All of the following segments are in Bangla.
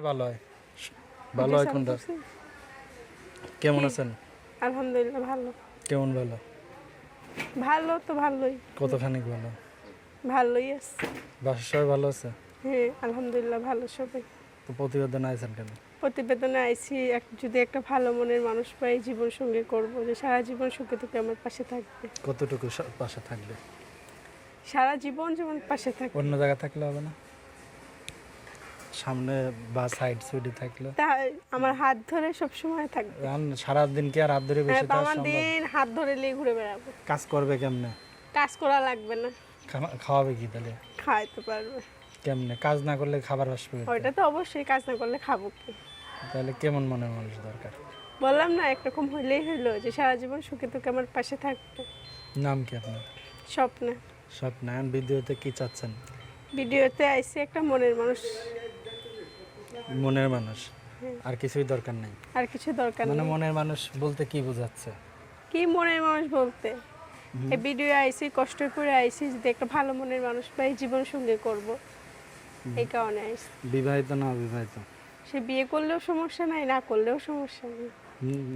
ভালো হয় ভালো হয় কোনটা? কেমন আছেন? আলহামদুলিল্লাহ ভালো। কেমন ভালো? ভালো তো ভালোই। কতখানি ভালো? ভালোই আছে। বাসার সবাই ভালো আছে? হ্যাঁ আলহামদুলিল্লাহ ভালো সবাই। তো প্রতিবেদন আছেন কেন? প্রতিবেদনে আইছি যদি একটা ভালো মনের মানুষ পাই জীবন সঙ্গে করব যে সারা জীবন সুখে দুঃখে আমার পাশে থাকবে। কতটুকু পাশে থাকবে? সারা জীবন যেমন পাশে থাকবে। অন্য জায়গা থাকলে হবে না? সামনে বা সাইড সুইডে থাকলে। তাই আমার হাত ধরে সব সময় থাকবে। এখন সারাদিন কি আর হাত ধরে বেশি হ্যাঁ, থাকা সম্ভব? দিন হাত ধরে নিয়ে ঘুরে বেড়াবো। কাজ করবে কেমনে? কাজ করা লাগবে না। খাওয়াবে কি তাহলে? খাইতে পারবে। কেমনে? কাজ না করলে খাবার আসবে ওইটা তো অবশ্যই কাজ না করলে খাব কি? তাহলে কেমন মনের মানুষ দরকার? বললাম না একরকম হইলেই হইল যে সারা জীবন সুখে দুঃখে আমার পাশে থাকবে। নাম কি আপনার? স্বপ্ন। স্বপ্ন। এখন ভিডিওতে কি চাচ্ছেন? ভিডিওতে আইসি একটা মনের মানুষ। মনের মানুষ। আর কিছুই দরকার নেই। আর কিছু দরকার মানে মনের মানুষ বলতে কি বোঝাচ্ছে? কি মনের মানুষ বলতে? এই ভিডিও আইসি কষ্ট করে আইসি যদি একটা ভালো মনের মানুষ পাই জীবন সঙ্গে করব। এই কারণে আইসি। বিবাহিত না অবিবাহিত? সে বিয়ে করলেও সমস্যা নাই না করলেও সমস্যা নেই।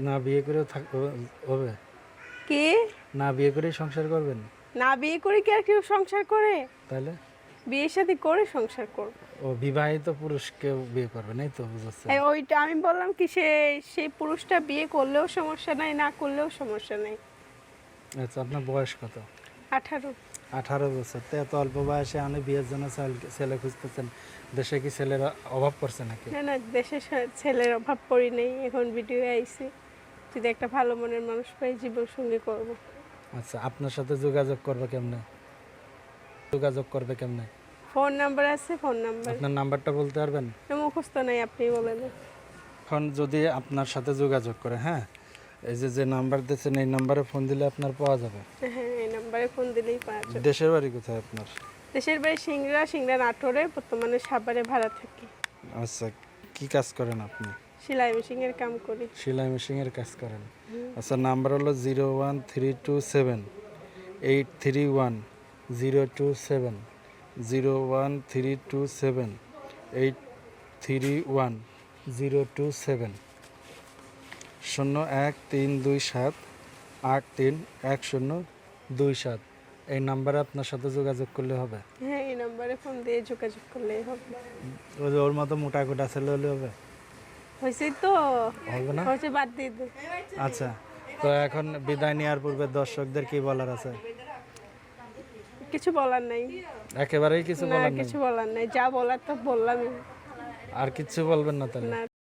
না বিয়ে করেও হবে? কি? না বিয়ে করে সংসার করবেন? না বিয়ে করে কি আর কেউ সংসার করে? তাহলে বিয়ের সাথে করে সংসার করব। ও বিবাহিত পুরুষকেও বিয়ে করবে নাই তো? বুঝাচ্ছে। ওইটা আমি বললাম কি সে সেই পুরুষটা বিয়ে করলেও সমস্যা নাই না করলেও সমস্যা নেই। আচ্ছা আপনার বয়স কত? আঠারো। আঠারো বছর। তো এত অল্প বয়সে আপনি বিয়ের জন্য ছেল- খুঁজতেছেন। দেশে কি ছেলের অভাব পড়ছে নাকি? না না দেশে ছেলের অভাব পড়ি নেই। এখন ভিডিও আইসি যদি একটা ভালো মনের মানুষ পাই জীবন সঙ্গী করব। আচ্ছা আপনার সাথে যোগাযোগ করব কেমনে? যোগাযোগ করবে কেমনে? ফোন নাম্বার আছে ফোন নাম্বার। আপনার নাম্বারটা বলতে পারবেন? মুখস্থ নাই আপনি বলেন ফোন যদি আপনার সাথে যোগাযোগ করে হ্যাঁ? এই যে যে নাম্বার দিয়েছেন এই নাম্বারে ফোন দিলে আপনার পাওয়া যাবে। হ্যাঁ এই নাম্বারে ফোন দিলেই পাওয়া যাবে। দেশের বাড়ি কোথায় আপনার? দেশের বাড়ি সিংড়া সিংড়া নাটোরে বর্তমানে সাভারে ভাড়া থাকি। আচ্ছা কি কাজ করেন আপনি? সেলাই মেশিনের কাম করি। সেলাই মেশিনের কাজ করেন। আচ্ছা নাম্বার হলো zero one three two seven eight three one. Zero two seven zero one three two seven eight three one zero two seven শূন্য এক তিন দুই সাত আট তিন এক শূন্য দুই সাত এই নাম্বারে আপনার সাথে যোগাযোগ করলে হবে। হ্যাঁ এই নাম্বারে ফোন দিয়ে যোগাযোগ করলেই হবে। ওই যে ওর মতো মোটা কোটা ছেলে হলে হবে? হয়েছে তো। হবে না? হয়েছে বাদ দিয়ে আচ্ছা তো এখন বিদায় নেওয়ার পূর্বে দর্শকদের কি বলার আছে? কিছু বলার নাই। একেবারেই কিছু বলার নাই। কিছু বলার নাই। যা বলার তো বললামই। আর কিছু বলবেন না তাহলে। না।